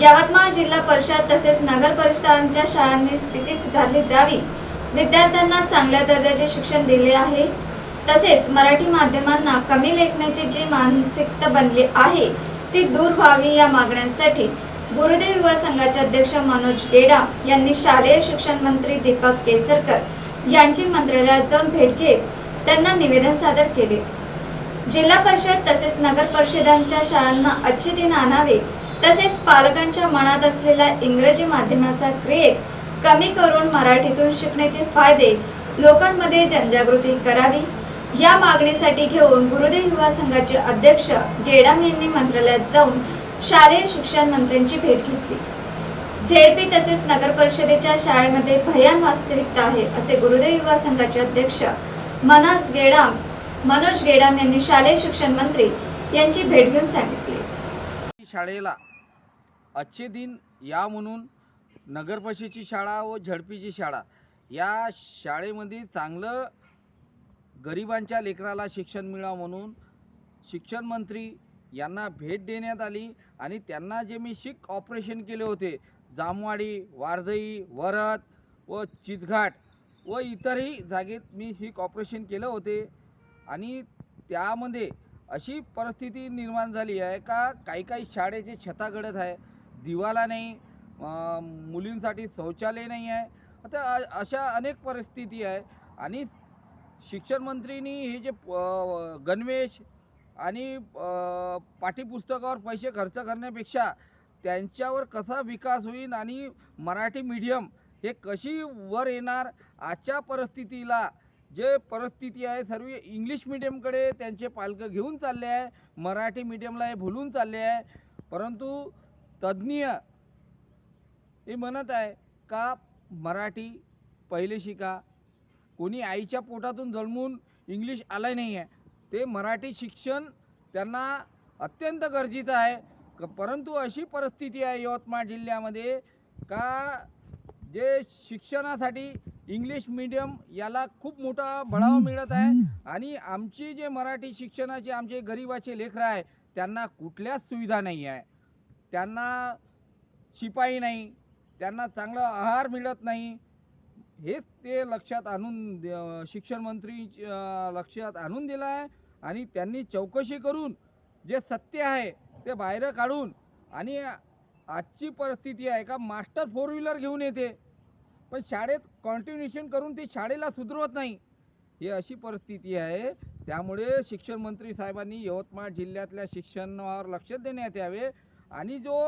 यवतमाळ जिल्हा परिषद तसेच नगर परिषदांच्या शाळांनी स्थिती सुधारली जावी. विद्यार्थ्यांना चांगल्या दर्जाचे शिक्षण दिले आहे. तसेच मराठी माध्यमांना कमी लेखण्याची जी मानसिकता बनली आहे ती दूर व्हावी या मागण्यांसाठी गुरुदेव युवा संघाचे अध्यक्ष मनोज गेडा यांनी शालेय शिक्षण मंत्री दीपक केसरकर यांची मंत्रालयात जाऊन भेट घेत त्यांना निवेदन सादर केले. जिल्हा परिषद तसेच नगर परिषदांच्या शाळांना अच्छे दिन आणावे तसेच पालकांच्या मनात असलेला इंग्रजी माध्यमाचा क्रेज कमी करून मराठीतून शिकण्याचे फायदे लोकांमध्ये जनजागृती करावी या मागणीसाठी घेऊन गुरुदेव युवा संघाचे अध्यक्ष गेडाम यांनी मंत्रालयात जाऊन शालेय शिक्षण मंत्र्यांची भेट घेतली. झेडपी तसेच नगर परिषदेच्या शाळेमध्ये भयान वास्तविकता आहे असे गुरुदेव युवा संघाचे अध्यक्ष मनोज गेडाम मनोज गेडाम यांनी शालेय शिक्षण मंत्री यांची भेट घेऊन सांगितले. शाळेला अच्छे दिन या म्हणून नगरपरिषदेची शाळा व झडपीची शाळा. या शाळेमध्ये चांगलं गरिबांच्या लेकराला शिक्षण मिळावं म्हणून शिक्षण मंत्री यांना भेट देण्यात आली आणि त्यांना जे मी शिक ऑपरेशन केले होते जामवाडी वारदई वरद व चितघाट व इतरही जागेत मी शिक ऑपरेशन केलं होते आणि त्यामध्ये अशी परिस्थिती निर्माण झाली आहे का काही काही शाळेचे छता गडत आहे. दिवाला नाही मुलींसाठी शौचालय नाही आहे. आता अशा अनेक परिस्थिती आहे. आणि शिक्षण मंत्रीनी हे जे गणवेश आणि पाठ्यपुस्तकावर पैसे खर्च करण्यापेक्षा त्यांच्यावर कसा विकास होईल आणि मराठी मीडियम हे कशी वर येणार आजच्या परिस्थितीला जे परिस्थिती आहे सर्व इंग्लिश मिडियमकडे त्यांचे पालकं घेऊन चालले आहे. मराठी मीडियमला हे भुलून चालले आहे. परंतु तज्ज्ञ हे म्हणत आहे का मराठी पहिले शिका? कोणी आईच्या पोटातून जन्मून इंग्लिश आलं नाही आहे ते मराठी शिक्षण त्यांना अत्यंत गरजेचं आहे. क परंतु अशी परिस्थिती आहे यवतमाळ जिल्ह्यामध्ये का जे शिक्षणासाठी इंग्लिश मीडियम याला खूप मोठा बढावा मिळत आहे आणि आमची जे मराठी शिक्षणाचे आमचे गरिबाचे लेकरं आहे त्यांना कुठल्याच सुविधा नाही आहे त्यांना शिपाई नाही त्यांना चांगला आहार मिळत नाही. हेच ते लक्षात आणून शिक्षण मंत्री लक्षात आणून दिलं आहे आणि त्यांनी चौकशी करून जे सत्य आहे ते बाहेर काढून आणि आजची परिस्थिती आहे का मास्टर फोर व्हीलर घेऊन येते. पण शाळेत कॉन्टिन्युएशन करून ती शाळेला सुधरवत नाही. ही अशी परिस्थिती आहे. त्यामुळे शिक्षण मंत्री साहेबांनी यवतमाळ जिल्ह्यातल्या शिक्षणावर लक्ष देण्यात यावे. आणि जो